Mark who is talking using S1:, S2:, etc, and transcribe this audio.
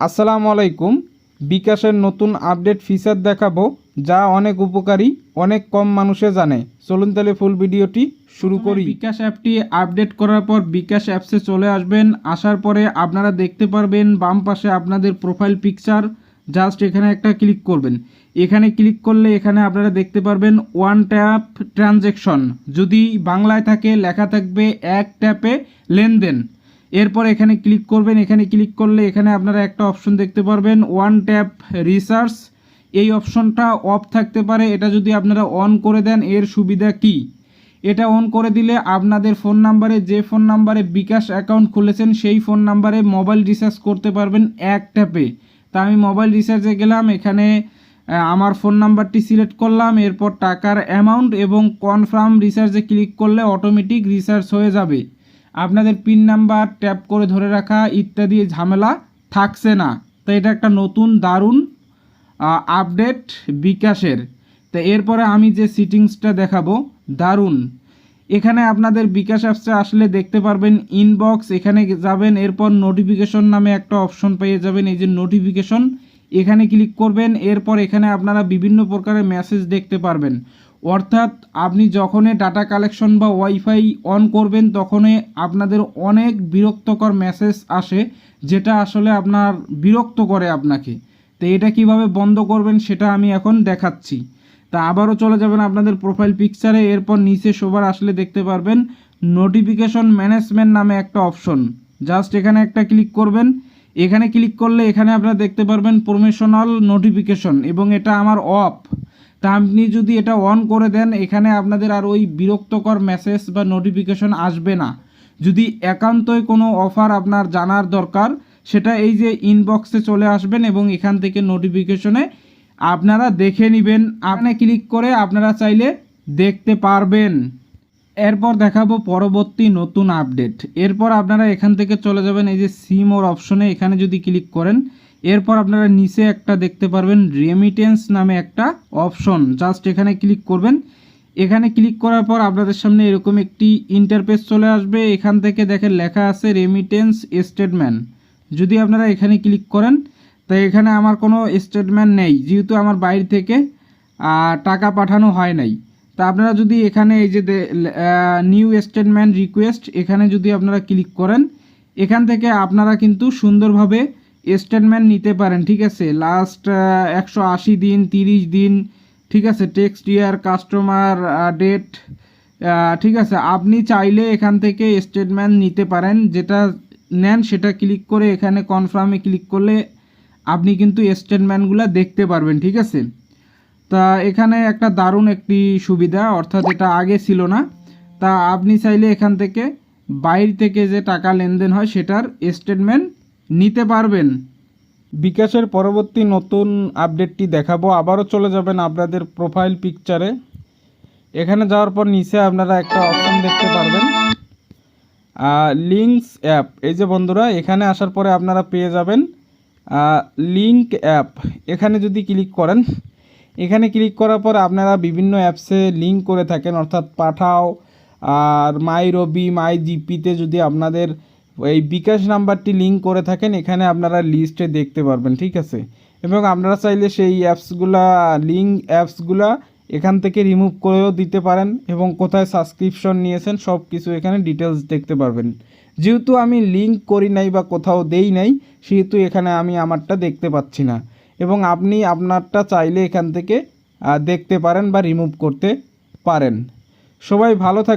S1: আসসালামু আলাইকুম। বিকাশের নতুন আপডেট ফিচার দেখাবো যা অনেক উপকারী অনেক কম মানুষে জানে। চলুন তাহলে ফুল ভিডিওটি শুরু করি। বিকাশ অ্যাপটি আপডেট করার পর বিকাশ অ্যাপসে চলে আসবেন। আসার পরে আপনারা দেখতে পারবেন বাম পাশে আপনাদের প্রোফাইল পিকচার জাস্ট এখানে একটা ক্লিক করবেন। এখানে ক্লিক করলে এখানে আপনারা দেখতে পারবেন ওয়ান ট্যাপ ট্রানজেকশন যদি বাংলায় থাকে লেখা থাকবে এক ট্যাপে লেনদেন। এরপর এখানে ক্লিক করবেন, এখানে ক্লিক করলে এখানে আপনারা একটা অপশন দেখতে পারবেন ওয়ান ট্যাপ রিসার্চ এই অপশনটা অফ থাকতে পারে, এটা যদি আপনারা অন করে দেন, এর সুবিধা কি? এটা অন করে দিলে আপনাদের ফোন নাম্বারে যে ফোন নাম্বারে বিকাশ অ্যাকাউন্ট খুলেছেন, সেই ফোন নাম্বারে মোবাইল রিচার্জ করতে পারবেন এক ট্যাপে তা আমি মোবাইল রিচার্জে গেলাম, এখানে আমার ফোন নাম্বারটি সিলেক্ট করলাম, এরপর টাকার অ্যামাউন্ট এবং কনফার্ম রিচার্জে ক্লিক করলে অটোমেটিক রিচার্জ হয়ে যাবে। আপনাদের পিন নাম্বার ট্যাপ করে ধরে রাখা ইত্যাদি ঝামেলা থাকছে না। তো এটা একটা নতুন দারুণ আপডেট বিকাশের। তো এরপরে আমি যে সিটিংসটা দেখাবো, দারুণ। এখানে আপনাদের বিকাশ অ্যাপসে আসলে দেখতে পারবেন ইনবক্স এখানে যাবেন, এরপর নোটিফিকেশন নামে একটা অপশন পেয়ে যাবেন, এই যে নোটিফিকেশন এখানে ক্লিক করবেন, এরপর এখানে আপনারা বিভিন্ন প্রকারের মেসেজ দেখতে পারবেন। অর্থাৎ আপনি যখনই ডাটা কালেকশন বা ওয়াইফাই অন করবেন, তখনই আপনাদের অনেক বিরক্তকর মেসেজ আসে, যেটা আসলে আপনার বিরক্ত করে আপনাকে। তো এটা কীভাবে বন্ধ করবেন সেটা আমি এখন দেখাচ্ছি। তা আবারও চলে যাবেন আপনাদের প্রোফাইল পিকচারে এরপর নিচে সবার আসলে দেখতে পারবেন নোটিফিকেশন ম্যানেজমেন্ট নামে একটা অপশন জাস্ট এখানে একটা ক্লিক করবেন। এখানে ক্লিক করলে এখানে আপনারা দেখতে পারবেন প্রমোশনাল নোটিফিকেশন এবং এটা আমার অফ তা আপনি যদি এটা অন করে দেন, এখানে আপনাদের আর ওই বিরক্তকর মেসেজ বা নোটিফিকেশন আসবে না। যদি একান্তই কোনো অফার আপনার জানার দরকার, সেটা এই যে ইনবক্সে চলে আসবেন এবং এখান থেকে নোটিফিকেশনে আপনারা দেখে নেবেন। আপনি ক্লিক করে আপনারা চাইলে দেখতে পারবেন। এরপর দেখাবো পরবর্তী নতুন আপডেট এরপর আপনারা এখান থেকে চলে যাবেন এই যে সিম ওর অপশনে এখানে যদি ক্লিক করেন এরপর আপনারা নিচে একটা দেখতে পারবেন রেমিটেন্স নামে একটা অপশন জাস্ট এখানে ক্লিক করবেন। এখানে ক্লিক করার পর আপনাদের সামনে এরকম একটি ইন্টারপেস চলে আসবে। এখান থেকে দেখেন লেখা আছে রেমিটেন্স স্টেটমেন্ট যদি আপনারা এখানে ক্লিক করেন, তো এখানে আমার কোনো স্টেটমেন্ট নেই, যেহেতু আমার বাইরে থেকে টাকা পাঠানো হয় নাই। তা আপনারা যদি এখানে এই যে নিউ স্টেটমেন্ট রিকোয়েস্ট এখানে যদি আপনারা ক্লিক করেন, এখান থেকে আপনারা কিন্তু সুন্দরভাবে স্টেটমেন্ট নিতে পারেন, ঠিক আছে? লাস্ট একশো আশি দিন, তিরিশ দিন, ঠিক আছে? টেক্সট ইয়ার কাস্টমার ডেট ঠিক আছে? আপনি চাইলে এখান থেকে স্টেটমেন্ট নিতে পারেন। যেটা নেন, সেটা ক্লিক করে এখানে কনফার্মে ক্লিক করলে আপনি কিন্তু স্টেটমেন্টগুলো দেখতে পারবেন, ঠিক আছে? তা এখানে একটা দারুণ একটি সুবিধা, অর্থাৎ এটা আগে ছিল না। তা আপনি চাইলে এখান থেকে বাইরে থেকে যে টাকা লেনদেন হয়, সেটার স্টেটমেন্ট নিতে পারবেন। বিকাশের পরবর্তী নতুন আপডেটটি দেখাবো। আবারও চলে যাবেন আপনাদের প্রোফাইল পিকচারে। এখানে যাওয়ার পর নিচে আপনারা একটা অপশন দেখতে পারবেন। Links app. এই যে বন্ধুরা, এখানে আসার পরে আপনারা পেয়ে যাবেন লিঙ্ক অ্যাপ। এখানে যদি ক্লিক করেন, এখানে ক্লিক করার পর আপনারা বিভিন্ন অ্যাপসে লিঙ্ক করে থাকেন। অর্থাৎ পাঠাও, আর মাই রবি, মাই জিপিতে যদি আপনাদের এই বিকাশ নাম্বারটি লিঙ্ক করে থাকেন, এখানে আপনারা লিস্টে দেখতে পারবেন, ঠিক আছে? এবং আপনারা চাইলে সেই অ্যাপসগুলা লিঙ্ক অ্যাপসগুলা এখান থেকে রিমুভ করেও দিতে পারেন এবং কোথায় সাবস্ক্রিপশন নিয়েছেন সব কিছু এখানে ডিটেলস দেখতে পারবেন। যেহেতু আমি লিঙ্ক করি নাই বা কোথাও দেই নাই, সেহেতু এখানে আমি আমারটা দেখতে পাচ্ছি না। এবং আপনি আপনারটা চাইলে এখান থেকে দেখতে পারেন বা রিমুভ করতে পারেন। সবাই ভালো থাক